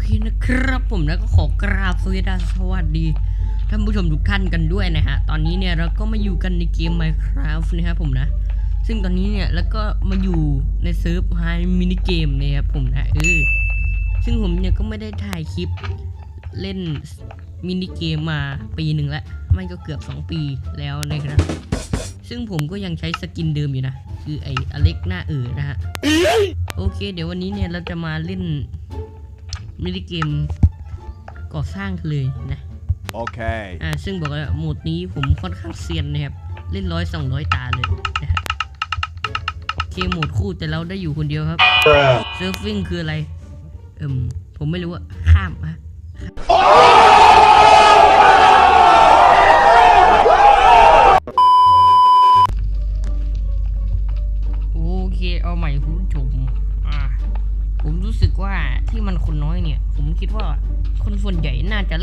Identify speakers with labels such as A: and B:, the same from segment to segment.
A: เคนะครับผมแล้วก็ขอกราบสวัสดีสวัสดีท่านผู้ชมทุกท่านกันด้วยนะฮะ ตอนนี้เนี่ยเราก็มาอยู่กันในเกม Minecraft นะครับผมนะ ซึ่งตอนนี้เนี่ยแล้วก็มาอยู่ในเซิร์ฟไฮมินิเกมนะครับผมนะเออ ซึ่งผมเนี่ยก็ไม่ได้ถ่ายคลิปเล่นมินิเกมมาปีหนึ่งแล้วไม่ก็เกือบ 2 ปีแล้วนะครับ ซึ่งผมก็ยังใช้สกินเดิมอยู่นะ คือไออเล็กหน้าเอ๋อนะฮะ โอเค เดี๋ยววันนี้เนี่ยเราจะมาเล่น มินิเกมก่อสร้างเลยนะ
B: Okay.
A: อ่าซึ่งบอกว่าโหมดนี้ผมค่อนข้างเซียนนะครับ เล่นร้อยสองร้อยตาเลยนะฮะโอเคโหมดคู่แต่เราได้อยู่คนเดียวครับเซิร์ฟวิ่งคืออะไร เอิมผมไม่รู้อะข้ามอะ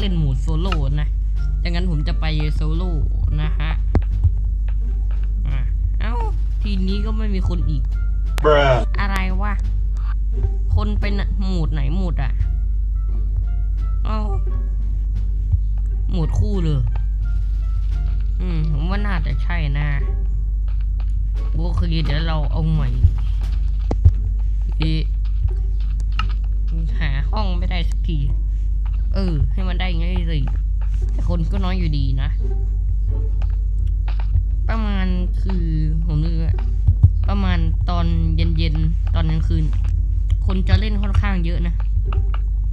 A: เล่นโหมดโซโล่นะดังนั้นผมจะไปโซโล่นะฮะอ่าเอ้า ทีนี้ก็ไม่มีคนอีก
B: Bruh.
A: อะไรวะ คนเป็นหมูดไหนหมูดอะ เอาหมูดคู่เลย อืม ผมว่าน่าจะใช่นะโอเคเดี๋ยวเราเอาใหม่เอะหาห้องไม่ได้สักที เออ ให้มันได้ไงสิแต่คนก็น้อยอยู่ดีนะ ประมาณคือผมนึกประมาณตอนเย็นๆ ตอนกลางคืน คนจะเล่นค่อนข้างเยอะนะ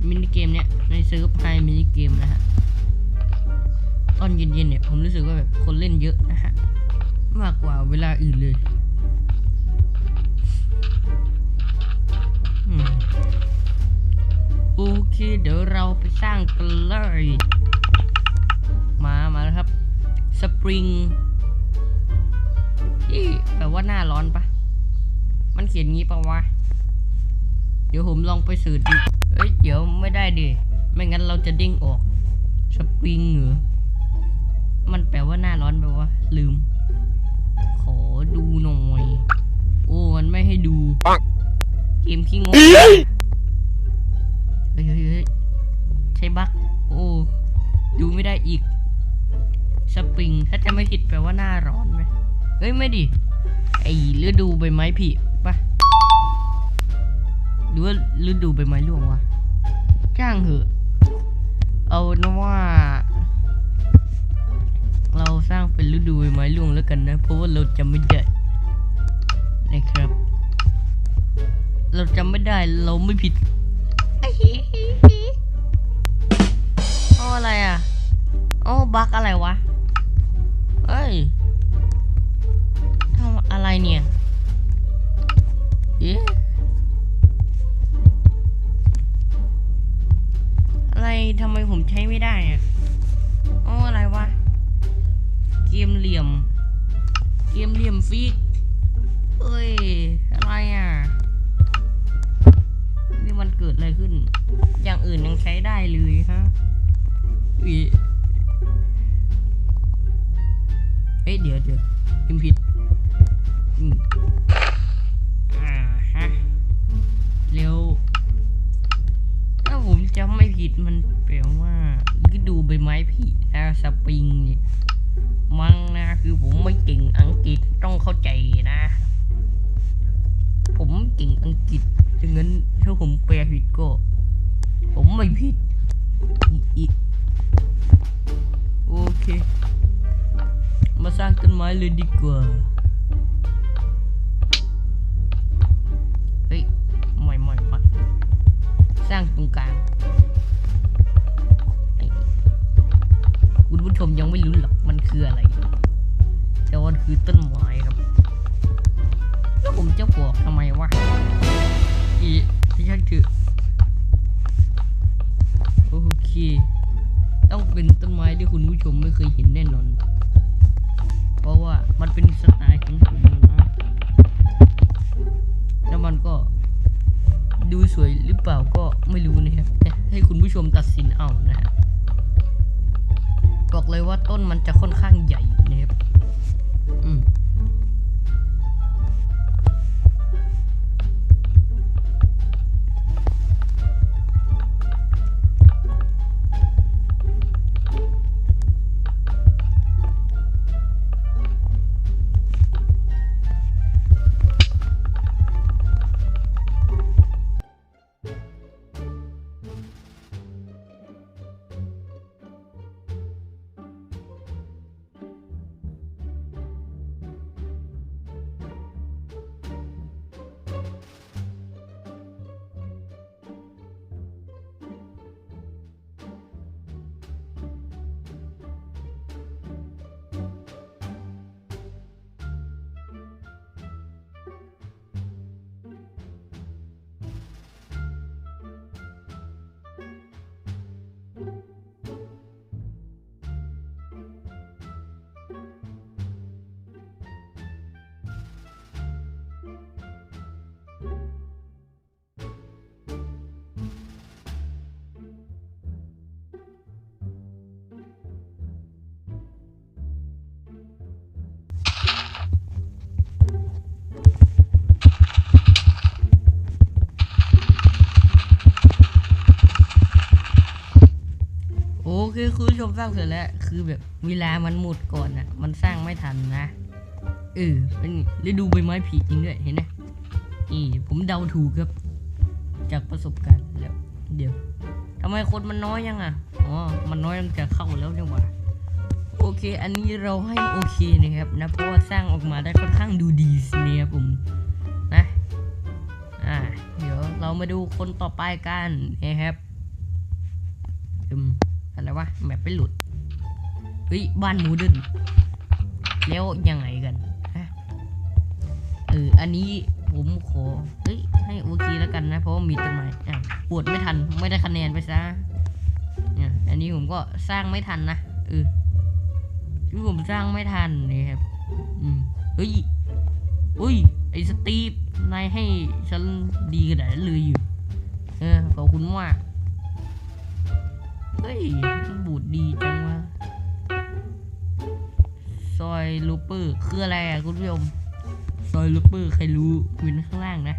A: มินิเกมเนี้ยในเซิร์ฟไฮมินิเกมนะฮะ ตอนเย็นๆเนี่ย ผมรู้สึกว่าแบบคนเล่นเยอะนะฮะ มากกว่าเวลาอื่นเลย โอเคเดี๋ยวเราไปสร้างกันเลย มามาแล้วครับ สปริงที่แปลว่าหน้าร้อนปะมันเขียนงี้ปะวะ เดี๋ยวผมลองไปสืบดูเอ้ย เดี๋ยวไม่ได้ดิ ไม่งั้นเราจะเด้งออก สปริงเหรอ มันแปลว่าหน้าร้อนแปลว่า ลืม ขอดูหน่อย โอ้ มันไม่ให้ดู
B: ปัง
A: เกมขี้งก บักโอ้ดูไม่ได้อีก สปริง ถ้าจะไม่ผิดแปลว่าหน้าร้อนไหมเอ้ย ไม่ดิ ไอ้ฤดูใบไม้ผลิปะหรือว่าฤดูใบไม้ร่วงวะจ้างเหอะ เอานะว่า เราสร้างเป็นฤดูใบไม้ร่วงแล้วกันนะ เพราะว่าเราจำไม่ได้นะครับ เราจำไม่ได้เราไม่ผิด อาบั๊กอะไรวะเอ้ยทำอะไรเนี่ยเอ๊ะอะไรทำไมผมใช้ไม่ได้อะอ๋ออะไรวะ เกมเหลี่ยม เกมเหลี่ยมฟิกเอ้ย อะไรอะ นี่มันเกิดอะไรขึ้น อย่างอื่นยังใช้ได้เลยฮะอี เฮ้ยเดี๋ยวเดี๋ยวพิมพ์ผิดอืมอ่าฮะเร็วถ้าผมจำไม่ผิดมันแปลว่าฤดูใบไม้ผลินะสปริงเนี่ยมั้งนะคือผมไม่เก่งอังกฤษต้องเข้าใจนะ ผมเก่งอังกฤษดังนั้นถ้าผมแปลผิดก็ ผมไม่ผิด เลยดีกว่า เฮ้ยใหม่ใหม่มาสร้างตรงกลางคุณผู้ชมยังไม่รู้หรอกมันคืออะไร แต่ว่ามันคือต้นไม้ครับ แล้วผมจะบอกทำไมวะ อีที่ฉันคือโอเค ต้องเป็นต้นไม้ที่คุณผู้ชมไม่เคยเห็นแน่นอน ราะว่ามันเป็นสไตล์ของผมนะแล้วมันก็ดูสวยหรือเปล่าก็ไม่รู้นะครับแต่ให้คุณผู้ชมตัดสินเอานะฮะบอกเลยว่าต้นมันจะค่อนข้างใหญ่นะครับ ชมสร้างเสร็จแล้ว คือแบบเวลามันหมดก่อนอะมันสร้างไม่ทันนะเออเป็นฤดูใบไม้ผลิจริงด้วยเห็นไหมนี่ผมเดาถูกครับ จากประสบการณ์แล้วเดี๋ยวทำไมคนมันน้อยยังอะอ๋อมันน้อยตั้งแต่เข้าแล้วเนี่ยหว่าโอเค อันนี้เราให้โอเคนะครับนะเพราะว่าสร้างออกมาได้ค่อนข้างดูดีเนี่ยผมนะอ่าเดี๋ยวเรามาดูคนต่อไปกันนะครับอืม อะไรวะแมปไปหลุดเฮ้ยบ้านมูเดินแล้วยังไงกันฮะเอออันนี้ผมขอเฮ้ยให้โอเคแล้วกันนะเพราะว่ามีต้นไม้อะปวดไม่ทันไม่ได้คะแนนไปซะเนี่ยอันนี้ผมก็สร้างไม่ทันนะเออคือผมสร้างไม่ทันนี่ครับอืมเฮ้ยอุ้ยไอ้สตีฟนายให้ฉันดีขนาดนั้นเลยอยู่เออขอบคุณมาก เฮ้ยมันบูดดีจังวะซอยลูเปอร์คืออะไรอะคุณผู้ชมซอยลูเปอร์ใครรู้อยู่ข้างล่างนะ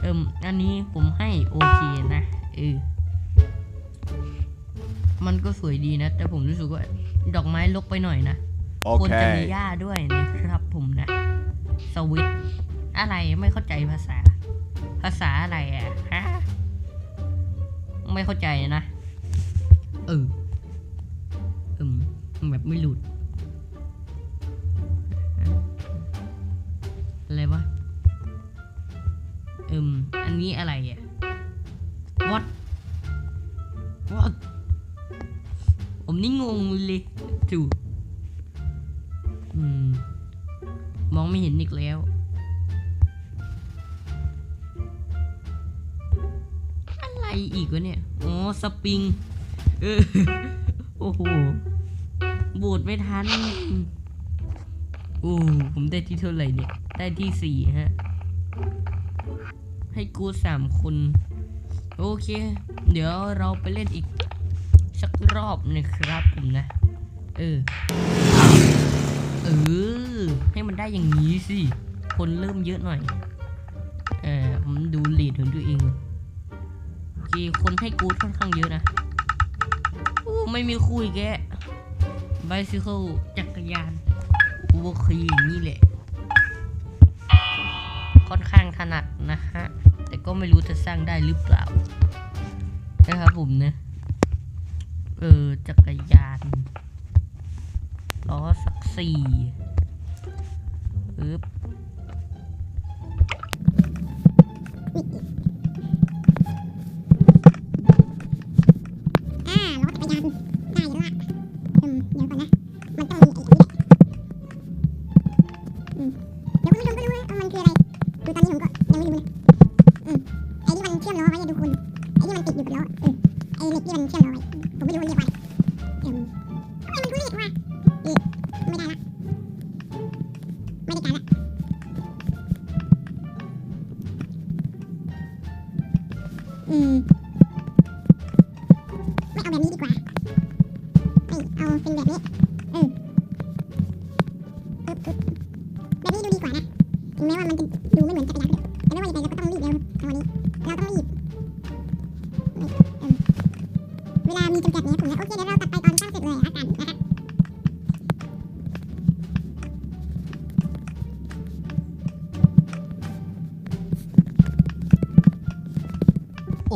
A: เอิมอันนี้ผมให้โอเคนะเออมันก็สวยดีนะ แต่ผมรู้สึกว่า ดอกไม้ลกไปหน่อยนะควรจะมี
B: Okay.
A: หญ้าด้วยนะครับผมนะ สวิตอะไรไม่เข้าใจภาษา ภาษาอะไรอะฮะ ไม่เข้าใจนะ เออเอืมแบบไม่หลุด อะไรวะเอืมอันนี้อะไรอะ what what ผมนี่งงเลยถูกอืม มองไม่เห็นอีกแล้วอะไรอีกวะเนี่ย อ๋อ สปริง เออโอ้โหบูดไม่ทันโอ้ผมได้ที่เท่าไหร่เนี่ย ได้ที่สี่ฮะ ให้กูสามคน โอเค เดี๋ยวเราไปเล่นอีก สักรอบนะครับผมนะ เออ เออ ให้มันได้อย่างนี้สิ คนเริ่มเยอะหน่อย เออผมดูเลดของตัวเองโอเคคนให้กูค่อนข้างเยอะนะ ไม่มีคุยแกไบซิเคิลจักรยานโอเคอย่างนี้แหละ ค่อนข้างถนัดนะฮะ แต่ก็ไม่รู้จะสร้างได้หรือเปล่า นะครับผมนะ เออ จักรยานล้อสักสี่อึ๊บ
C: อืมไม่เอาแบบนี้ดีกว่าไม่เอาเป็นแบบนี้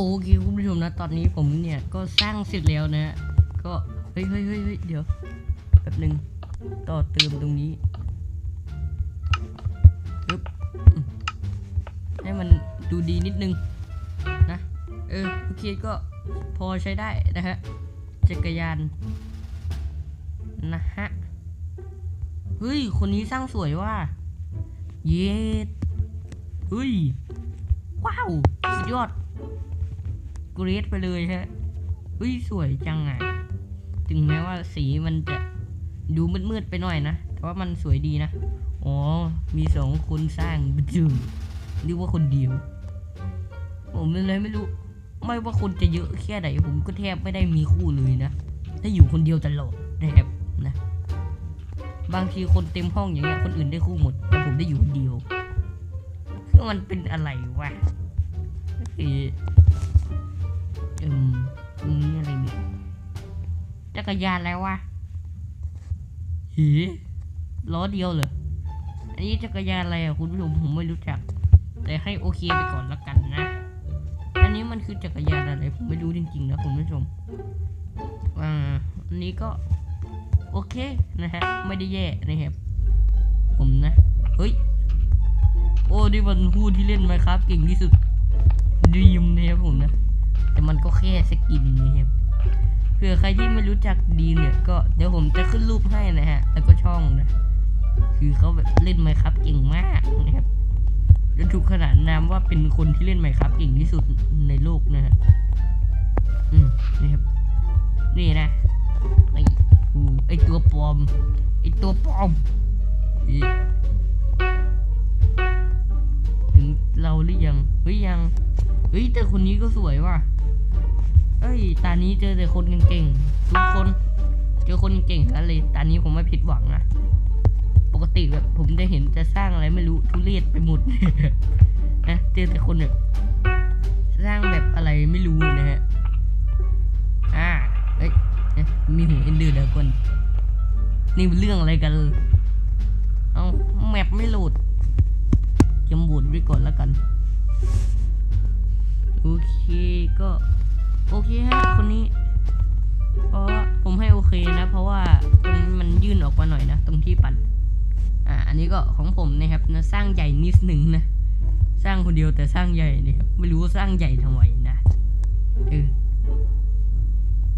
C: โอเคคุ
A: ณผู้ชมนะตอนนี้ผมเนี่ยก็สร้างเสร็จแล้วนะ ก็เฮ้ยเฮ้ยเฮ้ยเฮ้ยเดี๋ยวแป๊บหนึ่งต่อเติมตรงนี้ปึ๊บให้มันดูดีนิดนึงนะเออโอเคก็พอใช้ได้นะฮะจักรยานนะฮะเฮ้ย คนนี้สร้างสวยว่ะเย็ดเฮ้ย ว้าว สุดยอด กรีดไปเลยฮะเฮ้ยสวยจังอะถึงแม้ว่าสีมันจะดูมืดๆไปหน่อยนะ แต่ว่ามันสวยดีนะ อ๋อ มีสองคนสร้างจึงเรียกว่าคนเดียว ผมเลยไม่รู้ ไม่ว่าคนจะเยอะแค่ไหนผมก็แทบไม่ได้มีคู่เลยนะ ถ้าอยู่คนเดียวตลอดนะครับนะ บางทีคนเต็มห้องอย่างเงี้ยคนอื่นได้คู่หมด แต่ผมได้อยู่คนเดียว คือมันเป็นอะไรวะเอ ออืมตรงนี้อะไรเนี่ยจักรกรยานแล้ววะหีล้อเดียวเหรออันนี้จักรยานอะไรอะคุณผู้ชมผมไม่รู้จัก แต่ให้โอเคไปก่อนละกันนะ อันนี้มันคือจักรยานอะไรผมไม่รู้จริงๆนะคุณผู้ชม อ่า อันนี้ก็โอเคนะฮะ ไม่ได้แย่นะครับ ผมนะ เฮ้ย โอ้นี่มันผู้ที่เล่นไหมครับ เก่งที่สุดดีมนะครับผมนะ แต่มันก็แค่สกินนะครับเผื่อใครที่ไม่รู้จักดีเนี่ย ก็เดี๋ยวผมจะขึ้นรูปให้นะฮะ แล้วก็ช่องนะ คือเขาแบบเล่นไมครับเก่งมากนะครับและถูกขนานนามว่าเป็นคนที่เล่นไมครับเก่งที่สุดในโลกนะฮะ อืมนี่ครับ นี่นะไอ้ไอตัวปลอม ไอตัวปลอม ถึงเราหรือยัง เฮ้ยยัง เฮ้ยแต่คนนี้ก็สวยว่ะ เอ้ย ตานี้เจอแต่คนเก่งๆ ทุกคน เจอคนเก่งแล้วเลย ตานี้ผมไม่ผิดหวังนะ ปกติแบบผมจะเห็นจะสร้างอะไรไม่รู้ทุเรศไปหมดนะ เจอแต่คนแบบสร้างแบบอะไรไม่รู้นะฮะ อ่า เอ้ยเอ๊ะมีหูเอ็นเดือดแล้วคน นี่เป็นเรื่องอะไรกัน เอาแมปไม่โหลดจำบวดไว้ก่อนแล้วกัน นี้ก็ของผมนะครับนะสร้างใหญ่นิดหนึ่งนะ สร้างคนเดียวแต่สร้างใหญ่นะครับไม่รู้ว่าสร้างใหญ่ทำไมนะเออ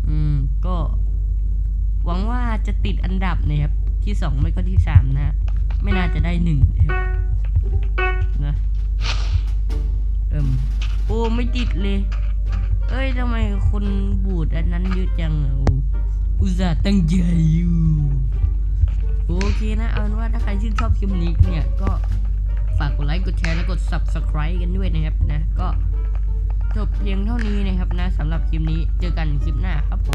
A: อืมก็หวังว่าจะติดอันดับนะครับ ที่สองไม่ก็ที่สามนะไม่น่าจะได้หนึ่งนะครับนะเอิมโอ้ไม่ติดเลย เอ้ยทำไมคนบูดอันนั้นเยอะจังอะโอ้อุตส่าห์ตั้งใจอยู่ โอเคนะเอาเป็นว่าถ้าใครชื่นชอบคลิปนี้เนี่ยก็ฝากกดไลค์กดแชร์และกด subscribe กันด้วยนะครับนะก็จบเพียงเท่านี้นะครับนะสำหรับคลิปนี้เจอกันคลิปหน้าครับผม